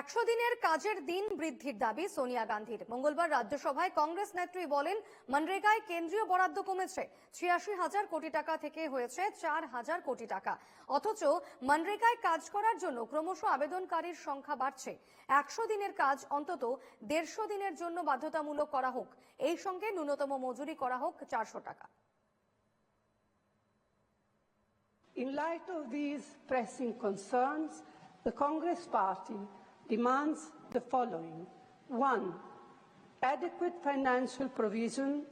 একশো দিনের কাজের দিন বৃদ্ধির দাবি সোনিয়া গান্ধীর। মঙ্গলবার রাজ্যসভায় কংগ্রেস নেত্রী বলেন মনরেগায় কেন্দ্রীয় বরাদ্দ কমেছে ছিয়াশি হাজার কোটি টাকা থেকে হয়েছে চার হাজার কোটি টাকা। অথচ মনরেগায় কাজ করার জন্য ক্রমশ আবেদনকারীর সংখ্যা বাড়ছে। একশো দিনের কাজ অন্তত দেড়শো দিনের জন্য বাধ্যতামূলক করা হোক। এই সঙ্গে ন্যূনতম মজুরি করা হোক চারশো টাকা। In light of these pressing concerns, the Congress Party demands the following. One, adequate financial provisions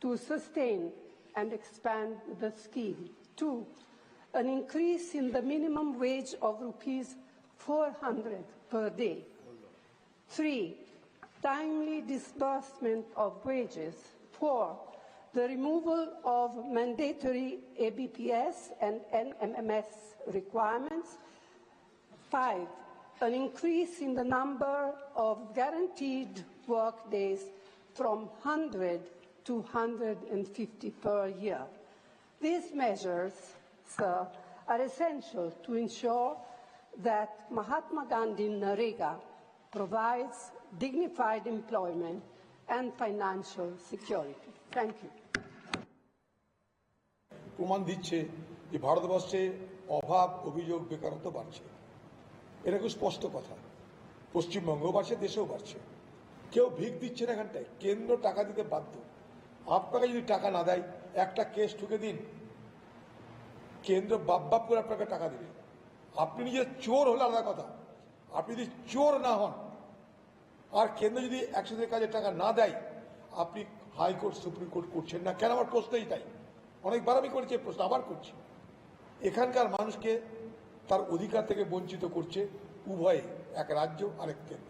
to sustain and expand the scheme. Two, an increase in the minimum wage of rupees 400 per day. Three, timely disbursement of wages. Four, the removal of mandatory ABPS and NMMS requirements. Five, an increase in the number of guaranteed work days from 100 to 150 per year. These measures, sir, are essential to ensure that Mahatma Gandhi Narega provides dignified employment and financial security. Thank you. প্রমাণ দিচ্ছে যে ভারতবর্ষে অভাব অভিযোগ বেকারত্ব বাড়ছে এটা খুব স্পষ্ট কথা। পশ্চিমবঙ্গও বাড়ছে, দেশেও বাড়ছে। কেউ ভিক দিচ্ছে না এখানটায়। কেন্দ্র টাকা দিতে বাধ্য। আপনাকে যদি টাকা না দেয়, একটা কেস ঠুকে দিন। কেন্দ্র বাপ বাপ করে আপনাকে টাকা দেবে। আপনি নিজে চোর হলে আলাদা কথা। আপনি যদি চোর না হন, আর কেন্দ্র যদি দিনের কাজে টাকা না দেয়, আপনি হাইকোর্ট সুপ্রিম কোর্ট করছেন না। কেন? আমার প্রশ্নই তাই। অনেকবার আমি করেছি প্রশ্ন আবার করছি। এখানকার মানুষকে তার অধিকার থেকে বঞ্চিত করছে উভয়ে এক রাজ্য আরেক কেন্দ্র।